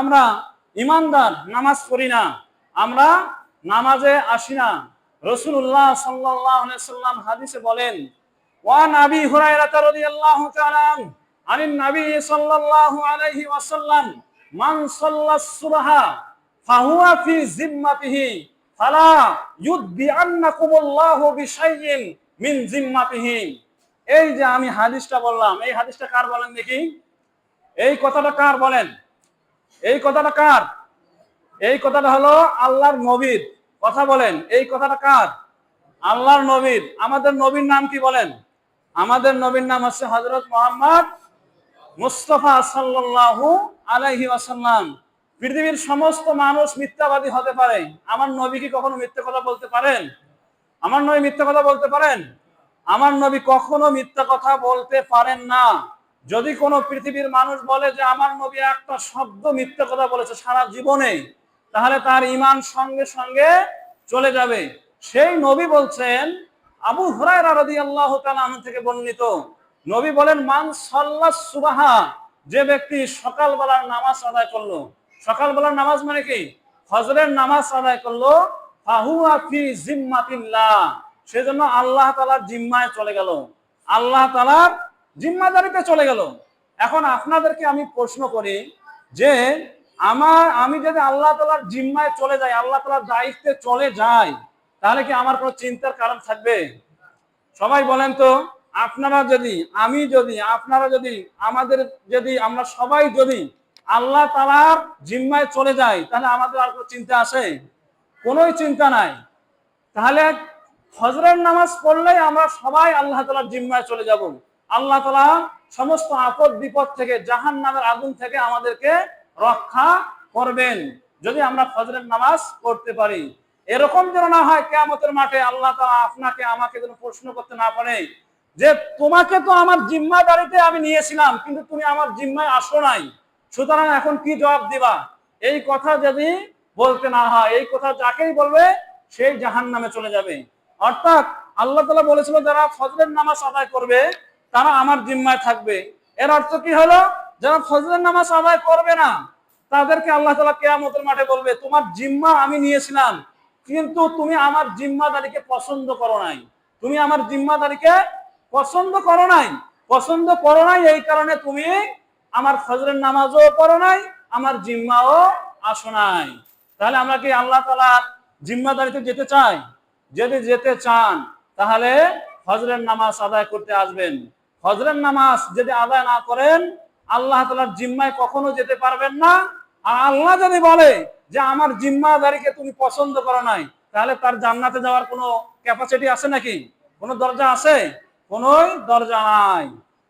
আমরা ইমানদার, নামাজ পড়ি না। আমরা নামাজে আসি না। রসুল্লাহ সাল্লাম হাদিসে বলেন ওয়ান আবি হুরায়রা রাদিয়াল্লাহু তাআলা আনিন নবী সাল্লাল্লাহু আলাইহি ওয়াসাল্লাম, মান সাল্লাস সুবহা, ফাহুয়া ফি জিম্মাতিহি, ফালা ইউদ্বিআন্নাকুমুল্লাহু বিশাইইন মিন জিম্মাতিহি। এই যে আমি হাদিসটা বললাম, এই হাদিসটা কার বলেন দেখি? এই কথাটা কার বলেন? এই কথাটা কার? এই কথাটা হলো আল্লাহর নবীর। কথা বলেন, এই কথাটা কার? আল্লাহর নবীর। আমাদের নবীর নাম কি বলেন? আমাদের নবীর নাম হচ্ছে হজরত মোহাম্মদ মুস্তফা সাল্লাল্লাহু আলাইহি আসাল্লাম পৃথিবীর সমস্ত মানুষ মিথ্যাবাদী হতে পারে। আমার নবী কি কখনো মিথ্যে কথা বলতে পারেন? আমার নবী মিথ্যে কথা বলতে পারেন? আমার নবী কখনো মিথ্যা কথা বলতে পারেন না। যদি কোনো পৃথিবীর মানুষ বলে যে আমার নবী একটা শব্দ মিথ্যা কথা বলেছে সারা জীবনে, তাহলে তার ইমান সঙ্গে সঙ্গে চলে যাবে। সেই নবী বলছেন, আবু হুরায়রা রাদিয়াল্লাহু তাআলা আনহু থেকে বর্ণিত, নবী বলেন, মান সাল্লাস সুবাহা যে ব্যক্তি সকালবেলার নামাজ আদায় করল। সকালবেলার নামাজ মানে কি? ফজরের নামাজ আদায় করল। ফাহুয়া ফি জিম্মাতিল্লাহ, সেজন্য আল্লাহ তাআলার জিম্মায় চলে গেল। আল্লাহ তাআলার জিম্মাদারিতে চলে গেল। এখন আপনাদেরকে আমি প্রশ্ন করি যে, আমার, আমি যদি আল্লাহ তালার জিম্মায় চলে যাই, আল্লাহ তালার দায়িত্বে চলে যাই, তাহলে কি আমার কোনো চিন্তার কারণ থাকবে? সবাই বলেন তো, আপনারা যদি, আমি যদি, আপনারা যদি, আমাদের যদি, আমরা সবাই যদি আল্লাহ তালার জিম্মায় চলে যাই, তাহলে আমাদের আর কোনো চিন্তা আসে? কোনোই চিন্তা নাই। তাহলে ফজরের নামাজ পড়লেই আমরা সবাই আল্লাহ তালার জিম্মায় চলে যাব। আল্লাহ তালা সমস্ত আপদ বিপদ থেকে জাহান নামের আগুন থেকে আমাদেরকে রক্ষা করবেন। যদি আমরা ফজরের নামাজ পড়তে পারি। এরকম যেন না হয় কেয়ামতের মাঠে আল্লাহ তালা আপনাকে, আমাকে যেন প্রশ্ন করতে না পারে যে, তোমাকে তো আমার জিম্মাদারিতে আমি নিয়েছিলাম, কিন্তু তুমি আমার জিম্মায় আসো নাই। সুতরাং এখন কি জবাব দিবা? এই কথা যদি বলতে না হয়, এই কথা যাকেই বলবে, সেই জাহান নামে চলে যাবে। অর্থাৎ আল্লাহ তালা বলেছিল, যারা ফজরের নামাজ আদায় করবে তারা আমার জিম্মায় থাকবে। এর অর্থ কি হলো? যারা ফজরের নামাজ আদায় করবে না, তাদেরকে আল্লাহ তালা কেয়ামতের মাঠে বলবে, তোমার জিম্মা আমি নিয়েছিলাম, কিন্তু তুমি আমার জিম্মাদারিকে পছন্দ করো নাই। তুমি আমার জিম্মাদারিকে পছন্দ করো নাই। পছন্দ করো নাই এই কারণে তুমি আমার ফজরের নামাজও পড়ো নাই, আমার জিম্মাও আসো নাই। তাহলে আমরা কি আল্লাহ তালার জিম্মাদারিতে যেতে চাই? যদি যেতে চান, তাহলে ফজরের নামাজ আদায় করতে আসবেন। ফজরের নামাজ যদি আদায় না করেন, আল্লাহ তালার জিম্মায় কখনো যেতে পারবেন না। আর আল্লাহ যদি বলে যে, আমার জিম্মাদারিকে তুমি পছন্দ করো নাই তাহলে তার জান্নাতে যাওয়ার কোনো ক্যাপাসিটি আছে নাকি? কোনো দরজা আছে? কোনোই দরজা নাই।